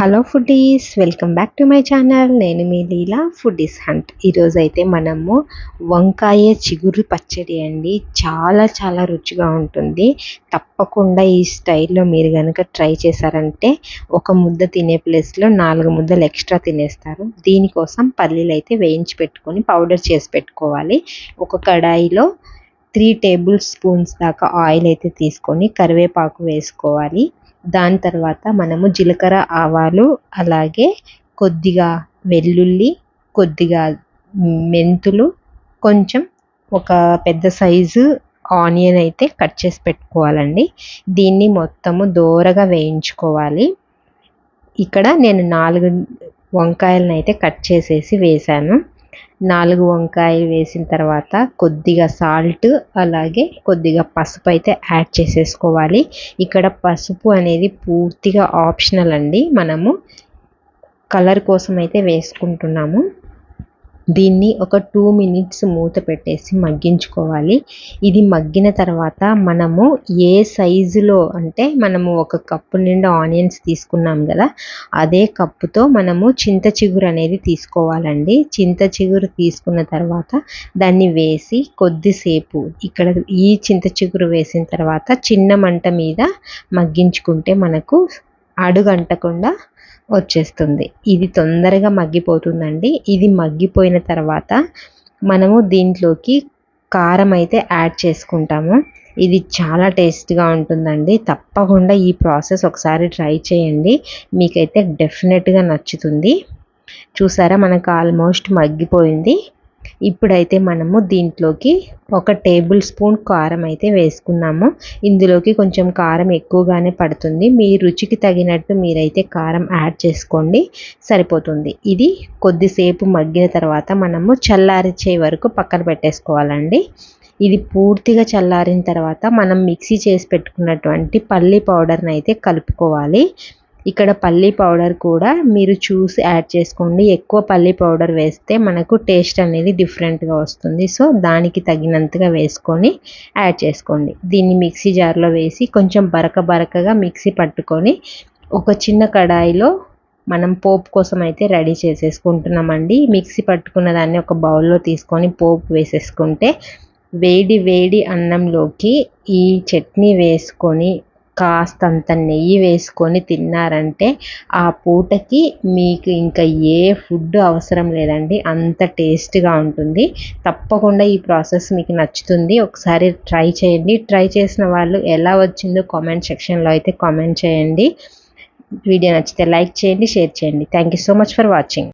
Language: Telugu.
Hello foodies welcome back to my channel. నేను మీ లీలా ఫుడీస్ హంట్. ఈరోజు అయితే మనము వంకాయ చిగురు పచ్చడి అండి. చాలా చాలా రుచిగా ఉంటుంది. తప్పకుండా ఈ స్టైల్లో మీరు కనుక ట్రై చేశారంటే ఒక ముద్ద తినే ప్లేస్లో నాలుగు ముద్దలు ఎక్స్ట్రా తినేస్తారు. దీనికోసం పల్లీలు అయితే వేయించి పెట్టుకొని పౌడర్ చేసి పెట్టుకోవాలి. ఒక కడాయిలో త్రీ టేబుల్ స్పూన్స్ దాకా ఆయిల్ అయితే తీసుకొని కరివేపాకు వేసుకోవాలి. దాని తర్వాత మనము జీలకర్ర ఆవాలు అలాగే కొద్దిగా వెల్లుల్లి కొద్దిగా మెంతులు కొంచెం ఒక పెద్ద సైజు ఆనియన్ అయితే కట్ చేసి పెట్టుకోవాలండి. దీన్ని మొత్తము దోరగా వేయించుకోవాలి. ఇక్కడ నేను నాలుగు వంకాయలను అయితే కట్ చేసేసి వేశాను. నాలుగు వంకాయలు వేసిన తర్వాత కొద్దిగా సాల్ట్ అలాగే కొద్దిగా పసుపు అయితే యాడ్ చేసేసుకోవాలి. ఇక్కడ పసుపు అనేది పూర్తిగా ఆప్షనల్ అండి. మనము కలర్ కోసం అయితే వేసుకుంటున్నాము. దీన్ని ఒక టూ మినిట్స్ మూత పెట్టేసి మగ్గించుకోవాలి. ఇది మగ్గిన తర్వాత మనము ఏ సైజులో అంటే మనము ఒక కప్పు నిండా ఆనియన్స్ తీసుకున్నాం కదా అదే కప్పుతో మనము చింత చిగురు అనేది తీసుకోవాలండి. చింత చిగురు తీసుకున్న తర్వాత దాన్ని వేసి కొద్దిసేపు ఇక్కడ ఈ చింత చిగురు వేసిన తర్వాత చిన్న మంట మీద మగ్గించుకుంటే మనకు అడుగంటకుండా వచ్చేస్తుంది. ఇది తొందరగా మగ్గిపోతుందండి. ఇది మగ్గిపోయిన తర్వాత మనము దీంట్లోకి కారం అయితే యాడ్ చేసుకుంటాము. ఇది చాలా టేస్ట్గా ఉంటుందండి. తప్పకుండా ఈ ప్రాసెస్ ఒకసారి ట్రై చేయండి. మీకైతే డెఫినెట్గా నచ్చుతుంది. చూసారా మనకు ఆల్మోస్ట్ మగ్గిపోయింది. ఇప్పుడైతే మనము దీంట్లోకి ఒక టేబుల్ స్పూన్ కారం అయితే వేసుకున్నాము. ఇందులోకి కొంచెం కారం ఎక్కువగానే పడుతుంది. మీ రుచికి తగినట్టు మీరైతే కారం యాడ్ చేసుకోండి. సరిపోతుంది. ఇది కొద్దిసేపు మగ్గిన తర్వాత మనము చల్లారిచ్చే వరకు పక్కన పెట్టేసుకోవాలండి. ఇది పూర్తిగా చల్లారిన తర్వాత మనం మిక్సీ చేసి పెట్టుకున్నటువంటి పల్లి పౌడర్ని అయితే కలుపుకోవాలి. ఇక్కడ పల్లీ పౌడర్ కూడా మీరు చూసి యాడ్ చేసుకోండి. ఎక్కువ పల్లీ పౌడర్ వేస్తే మనకు టేస్ట్ అనేది డిఫరెంట్గా వస్తుంది. సో దానికి తగినంతగా వేసుకొని యాడ్ చేసుకోండి. దీన్ని మిక్సీ జార్లో వేసి కొంచెం బరక బరకగా మిక్సీ పట్టుకొని ఒక చిన్న కడాయిలో మనం పోపు కోసం అయితే రెడీ చేసేసుకుంటున్నామండి. మిక్సీ పట్టుకున్న దాన్ని ఒక బౌల్లో తీసుకొని పోపు వేసేసుకుంటే వేడి వేడి అన్నంలోకి ఈ చట్నీ వేసుకొని కాస్తంత నెయ్యి వేసుకొని తిన్నారంటే ఆ పూటకి మీకు ఇంకా ఏ ఫుడ్ అవసరం లేదండి. అంత టేస్ట్గా ఉంటుంది. తప్పకుండా ఈ ప్రాసెస్ మీకు నచ్చుతుంది. ఒకసారి ట్రై చేయండి. ట్రై చేసిన వాళ్ళు ఎలా వచ్చిందో కామెంట్ సెక్షన్లో అయితే కామెంట్ చేయండి. వీడియో నచ్చితే లైక్ చేయండి షేర్ చేయండి. Thank you so much for watching.